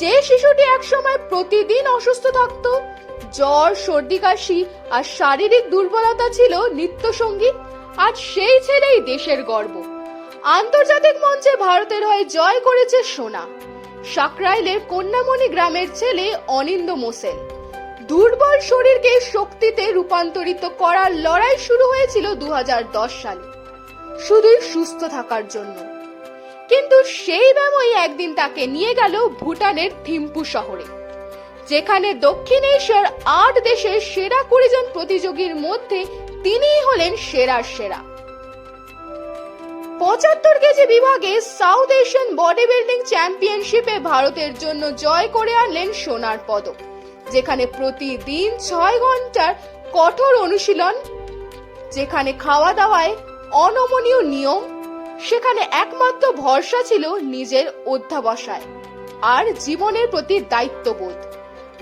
যে শিশুটি একসময় প্রতিদিন অসুস্থ থাকত, জ্বর, সর্দি, কাশি আর শারীরিক দুর্বলতা ছিল নিত্য নিত্যসঙ্গী আজ সেই ছেলেই দেশের গর্ব। আন্তর্জাতিক মঞ্চে ভারতের হয়ে জয় করেছে সোনা। সাকরাইলের কন্যামণি গ্রামের ছেলে অনিন্দ মোসেন। দুর্বল শরীরকে শক্তিতে রূপান্তরিত করার লড়াই শুরু হয়েছিল দু হাজার দশ সালে। শুধুই সুস্থ থাকার জন্য। কিন্তু সেই ব্যামই একদিন তাকে নিয়ে গেল ভুটানের থিম্পু শহরে। যেখানে দক্ষিণ এশিয়ার আট দেশের সেরা কুড়ি জন প্রতিযোগীর মধ্যে তিনিই হলেন সেরার সেরা। পঁচাত্তর কেজি বিভাগে সাউথ এশিয়ান বডি বিল্ডিং চ্যাম্পিয়নশিপে ভারতের জন্য জয় করে আনলেন সোনার পদক, যেখানে প্রতিদিন ছয় ঘণ্টার কঠোর অনুশীলন, যেখানে খাওয়া দাওয়ায় অনমনীয় নিয়ম সেখানে একমাত্র ভরসা ছিল নিজের অধ্যাবসায় আর জীবনের প্রতি দায়িত্ববোধ।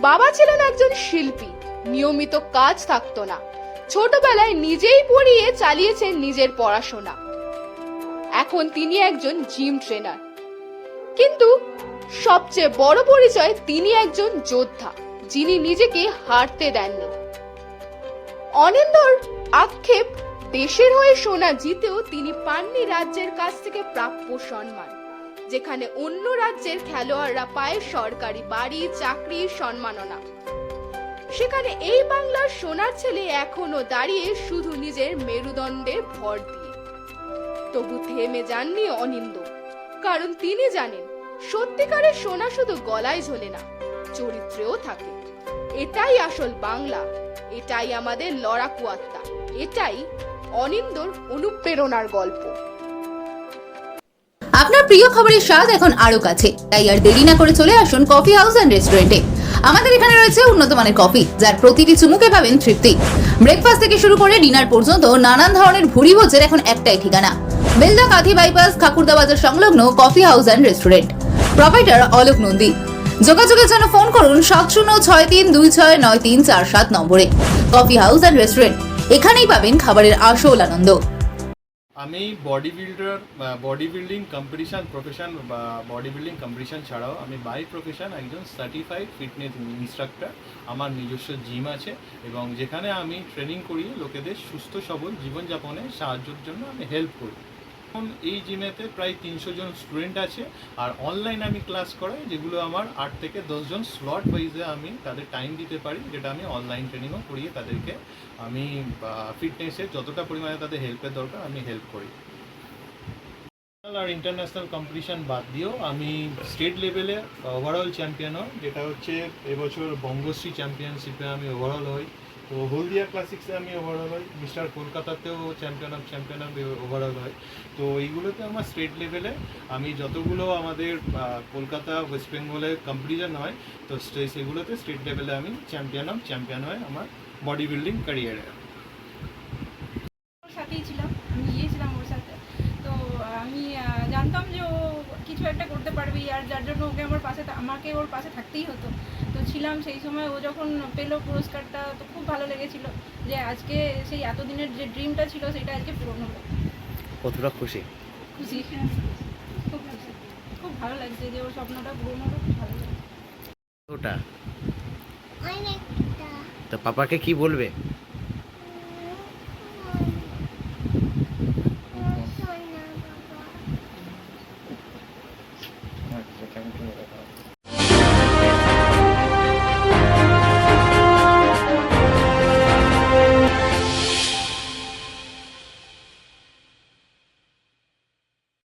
বাবা ছিলেন একজন শিল্পী, নিয়মিত কাজ থাকতো না। ছোটবেলায় নিজেই পড়িয়ে চালিয়েছেন নিজের পড়াশোনা। এখন তিনি একজন জিম ট্রেনার। কিন্তু সবচেয়ে বড় পরিচয় তিনি একজন যোদ্ধা, যিনি নিজেকে হারতে দেননি। অনিন্দর আক্ষেপ দেশের হয়ে সোনা জিতেও তিনি পাননি রাজ্যের কাছ থেকে প্রাপ্য সম্মান। যেখানে অন্য রাজ্যের খেলোয়াড়রা পায় সরকারি বাড়ি, চাকরি, সম্মাননা। সেখানে এই বাংলার সোনার ছেলে এখনও দাঁড়িয়ে শুধু নিজের মেরুদণ্ডে ভর দিয়ে। তবু থেমে যাননি অনিন্দ। কারণ তিনি জানেন, সত্যিকারের সোনা শুধু গলায় ঝোলে না, চরিত্রেও থাকে। এটাই আসল বাংলা, এটাই আমাদের লড়াকু আত্মা, এটাই অনিন্দর অনুপ্রেরণার গল্প। আপনার প্রিয় খাবারের স্বাদ এখন আরও কাছে, তাই আর দেরি না করে চলে আসুন কফি হাউস অ্যান্ড রেস্টুরেন্টে আমাদের এখানে রয়েছে উন্নত মানের কফি যার প্রতিটি চুমুকে পাবেন তৃপ্তি। ব্রেকফাস্ট থেকে শুরু করে ডিনার পর্যন্ত নানান ধরনের ভুরি ভোজের এখন একটাই ঠিকানা। বেলদা কাঁথি বাইপাস খাকুরদা বাজার সংলগ্ন coffee house and restaurant proprietor Alok Nandi. যোগাযোগের জন্য ফোন করুন সাত শূন্য ছয় তিন দুই ছয় নয় তিন চার সাত নম্বরে। কফি হাউস অ্যান্ড রেস্টুরেন্ট এখানেই পাবেন খাবারের আসল আনন্দ। আমি body builder body building competition profession বা বডি বিল্ডিং কম্পিটিশান ছাড়াও আমি বাই প্রফেশন একজন সার্টিফাইড ফিটনেস ইনস্ট্রাক্টর আমার নিজস্ব জিম আছে এবং যেখানে আমি ট্রেনিং করি লোকেদের সুস্থ, সবল জীবনযাপনে সাহায্যের জন্য আমি হেল্প করি। এখন এই জিমেতে প্রায় তিনশো জন স্টুডেন্ট আছে, আর অনলাইন আমি ক্লাস করাই, যেগুলো আমার আট থেকে দশজন স্লট ওয়াইজে আমি তাদের টাইম দিতে পারি, যেটা আমি অনলাইন ট্রেনিংও করিয়ে তাদেরকে আমি ফিটনেসে যতটা পরিমাণে তাদের হেল্পের দরকার, আমি হেল্প করি। আর ইন্টারন্যাশনাল কম্পিটিশন বাদ দিয়েও আমি স্টেট লেভেলে ওভারঅল চ্যাম্পিয়ন হই, যেটা হচ্ছে এবছর বঙ্গশ্রী চ্যাম্পিয়নশিপে আমি ওভারঅল হই। তো হলদিয়া ক্লাসিক্সে আমি ওভারঅল হই মিস্টার কলকাতাতেও champion of champion of overall হয়। তো এইগুলোতে আমার স্টেট লেভেলে আমি যতগুলো আমাদের কলকাতা ওয়েস্ট বেঙ্গলে কম্পিটিশন হয়, তো সেগুলোতে স্টেট লেভেলে আমি চ্যাম্পিয়ন অফ চ্যাম্পিয়ন হয় আমার বডি বিল্ডিং ক্যারিয়ারে সাথেই ছিলাম, আমি গিয়েছিলাম ওর সাথে। তো আমি জানতাম যে ও কিছু একটা করতে পারবে আর যার জন্য ওকে আমার পাশে আমাকে ওর পাশে থাকতেই হতো। ছিলাম সেই সময় ও যখন পেল পুরস্কারটা তো খুব ভালো লেগেছিল যে আজকে সেই এতদিনের যে ড্রিমটা ছিল সেটা আজকে পূরণ হলো। কতটা খুশি? খুশি খুব খুশি। খুব ভালো লাগছে যে ওর স্বপ্নটা পূরণ হলো খুব ভালো লাগছে। ওটা? তো পাপাকে কি বলবে?